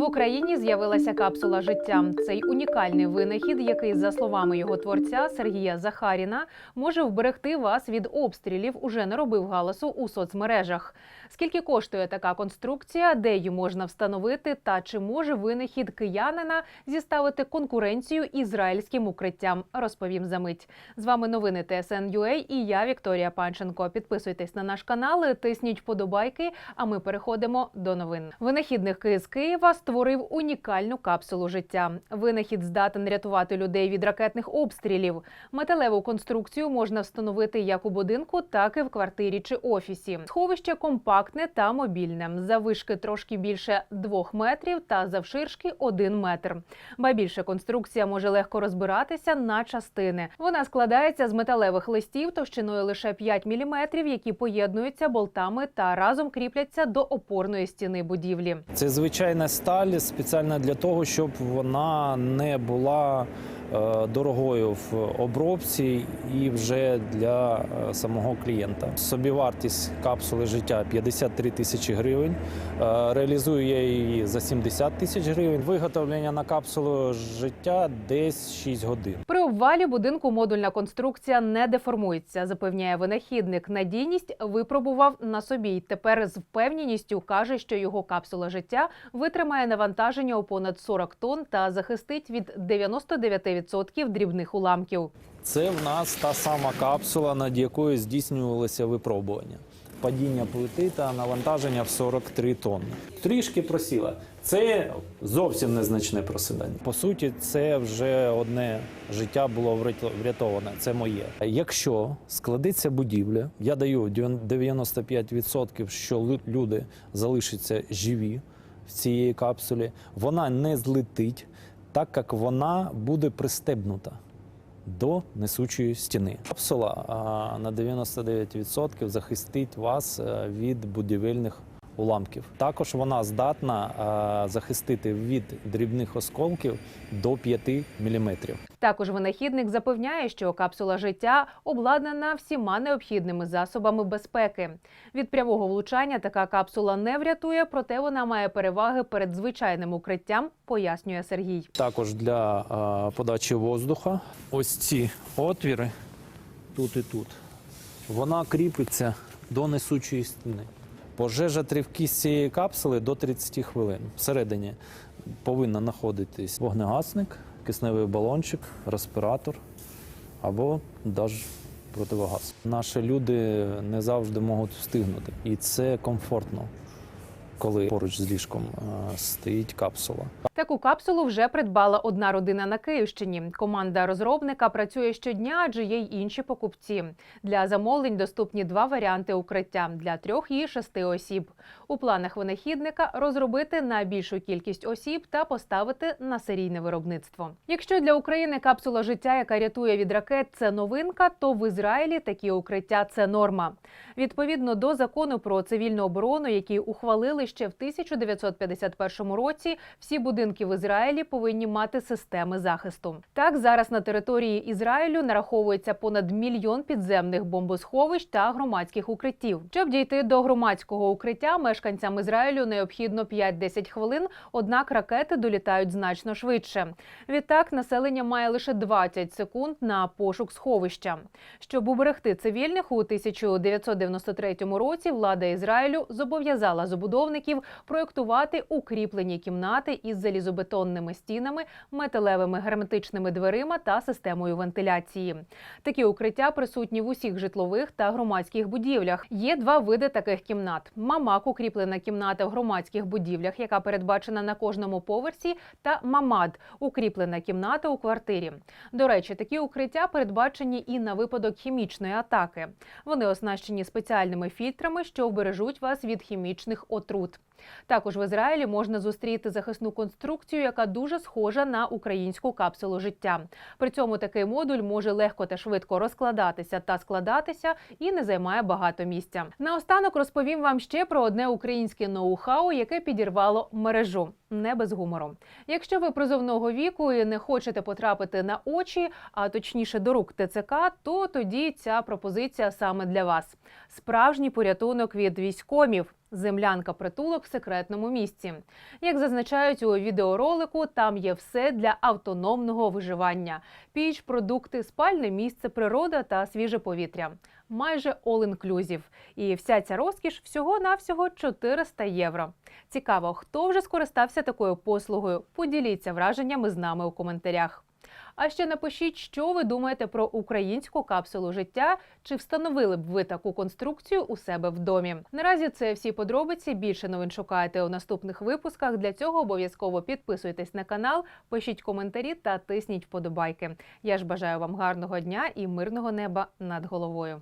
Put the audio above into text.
В Україні з'явилася капсула життя. Цей унікальний винахід, який, за словами його творця Сергія Захаріна, може вберегти вас від обстрілів, уже не робив галасу у соцмережах. Скільки коштує така конструкція, де її можна встановити, та чи може винахід киянина зіставити конкуренцію ізраїльським укриттям? Розповім за мить. З вами новини ТСН.UA і я Вікторія Панченко. Підписуйтесь на наш канал, тисніть вподобайки. А ми переходимо до новин. Винахідник з Києва створив унікальну капсулу життя. Винахід здатен рятувати людей від ракетних обстрілів. Металеву конструкцію можна встановити як у будинку, так і в квартирі чи офісі. Сховище компактне та мобільне. Завишки трошки більше двох метрів та завширшки один метр. Ба більше конструкція може легко розбиратися на частини. Вона складається з металевих листів товщиною лише 5 мм, які поєднуються болтами та разом кріпляться до опорної стіни будівлі. Це звичайна сталь спеціально для того, щоб вона не була е, дорогою в обробці і вже для е, самого клієнта. Собівартість капсули життя 53 тисячі гривень. Е, Реалізую я її за 70 тисяч гривень. Виготовлення на капсулу життя десь 6 годин. При обвалі будинку модульна конструкція не деформується, запевняє винахідник. Надійність випробував на собі. Тепер з впевненістю каже, що його капсула життя витримає навантаження у понад 40 тонн та захистить від 99% дрібних уламків. Це в нас та сама капсула, над якою здійснювалися випробування. Падіння плити та навантаження в 43 тонни. Трішки просіла. Це зовсім незначне просідання. По суті, це вже одне життя було врятов- врятоване. Це моє. Якщо складеться будівля, я даю 95%, що лю- люди залишаться живі в цієї капсулі. Вона не злетить, так як вона буде пристебнута до несучої стіни. Капсула на 99% захистить вас е, від будівельних уламків. Також вона здатна захистити від дрібних осколків до 5 мм. Також винахідник запевняє, що капсула життя обладнана всіма необхідними засобами безпеки. Від прямого влучання така капсула не врятує, проте вона має переваги перед звичайним укриттям, пояснює Сергій. Також для подачі воздуха ось ці отвіри тут і тут. Вона кріпиться до несучої стіни. Пожежа тривки з цієї капсули до 30 хвилин. Всередині повинна знаходитись вогнегасник, кисневий балончик, респіратор або навіть противогаз. Наші люди не завжди можуть встигнути, і це комфортно, коли поруч з ліжком е, стоїть капсула. Таку капсулу вже придбала одна родина на Київщині. Команда розробника працює щодня, адже є й інші покупці. Для замовлень доступні два варіанти укриття для трьох і шести осіб. У планах винахідника розробити на більшу кількість осіб та поставити на серійне виробництво. Якщо для України капсула життя, яка рятує від ракет, це новинка, то в Ізраїлі такі укриття це норма. Відповідно до закону про цивільну оборону, який ухвалили ще в 1951 році, всі будинки в Ізраїлі повинні мати системи захисту. Так зараз на території Ізраїлю нараховується понад мільйон підземних бомбосховищ та громадських укриттів. Щоб дійти до громадського укриття, мешканцям Ізраїлю необхідно 5-10 хвилин, однак ракети долітають значно швидше. Відтак населення має лише 20 секунд на пошук сховища. Щоб уберегти цивільних, у 1993 році влада Ізраїлю зобов'язала забудовників проєктувати укріплені кімнати із залізобетонними стінами, металевими герметичними дверима та системою вентиляції. Такі укриття присутні в усіх житлових та громадських будівлях. Є два види таких кімнат: мамак, укріплена кімната в громадських будівлях, яка передбачена на кожному поверсі, та мамад укріплена кімната у квартирі. До речі, такі укриття передбачені і на випадок хімічної атаки. Вони оснащені спеціальними фільтрами, що вбережуть вас від хімічних отрут тут. Також в Ізраїлі можна зустріти захисну конструкцію, яка дуже схожа на українську капсулу життя. При цьому такий модуль може легко та швидко розкладатися та складатися і не займає багато місця. Наостанок розповім вам ще про одне українське ноу-хау, яке підірвало мережу. Не без гумору. Якщо ви призовного віку і не хочете потрапити на очі, а точніше до рук ТЦК, то тоді ця пропозиція саме для вас. Справжній порятунок від військомів. Землянка притулок секретному місці. Як зазначають у відеоролику, там є все для автономного виживання: піч, продукти, спальне місце, природа та свіже повітря. Майже all-inclusive. І вся ця розкіш всього-навсього 400 євро. Цікаво, хто вже скористався такою послугою? Поділіться враженнями з нами у коментарях. А ще напишіть, що ви думаєте про українську капсулу життя, чи встановили б ви таку конструкцію у себе в домі. Наразі це всі подробиці. Більше новин шукаєте у наступних випусках. Для цього обов'язково підписуйтесь на канал, пишіть коментарі та тисніть вподобайки. Я ж бажаю вам гарного дня і мирного неба над головою.